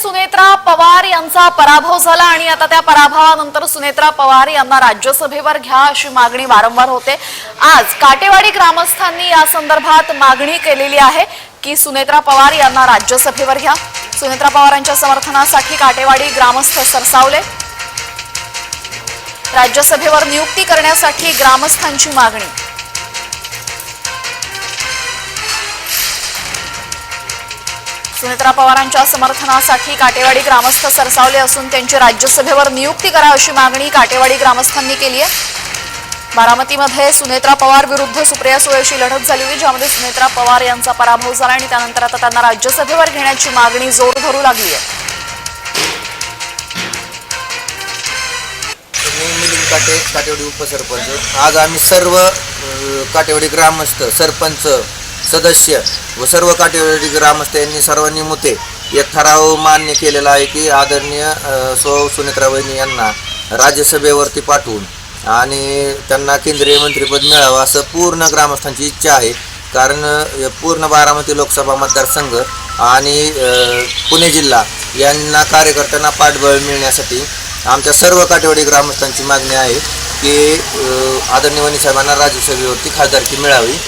सुनेत्रा पवार यांचा पराभव झाला आणि आता त्या पराभवानंतर सुनेत्रा पवार यांना राज्यसभेवर घ्या अशी मागणी वारंवार होते. आज काटेवाडी ग्रामस्थांनी या संदर्भात मागणी केलेली आहे की सुनेत्रा पवार यांना राज्यसभेवर घ्या. सुनेत्रा पवारांच्या समर्थनासाठी काटेवाडी ग्रामस्थ सरसावले. राज्यसभेवर नियुक्ती करण्यासाठी ग्रामस्थांची मागणी. सुनेत्रा पवारांच्या समर्थनासाठी काटेवाडी ग्रामस्थ सरसावले असून त्यांची राज्यसभेवर नियुक्ती करा अशी मागणी काटेवाडी ग्रामस्थांनी केली आहे. बारामतीमध्ये सुनेत्रा पवार विरुद्ध सुप्रिया सुळेशी लढत झाली होती ज्यामध्ये सुनेत्रा पवार यांचा पराभव झाला आणि त्यानंतर आता त्यांना राज्यसभेवर घेण्याची मागणी जोर धरू लागली आहे. मी काटे काटेवाडी उपसरपंच. आज आम्ही सर्व काटेवाडी ग्रामस्थ सरपंच सदस्य व सर्व काटेवाडी ग्रामस्थ यांनी सर्वांनी मुते. एक ठराव मान्य केलेला आहे की आदरणीय सौ सुनेत्रा वहिनी यांना राज्यसभेवरती पाठवून आणि त्यांना केंद्रीय मंत्रिपद मिळावं असं पूर्ण ग्रामस्थांची इच्छा आहे. कारण पूर्ण बारामती लोकसभा मतदारसंघ आणि पुणे जिल्हा यांना कार्यकर्त्यांना पाठबळ मिळण्यासाठी आमच्या सर्व काटेवाडी ग्रामस्थांची मागणी आहे की आदरणीय वनी साहेबांना राज्यसभेवरती खासदारकी मिळावी.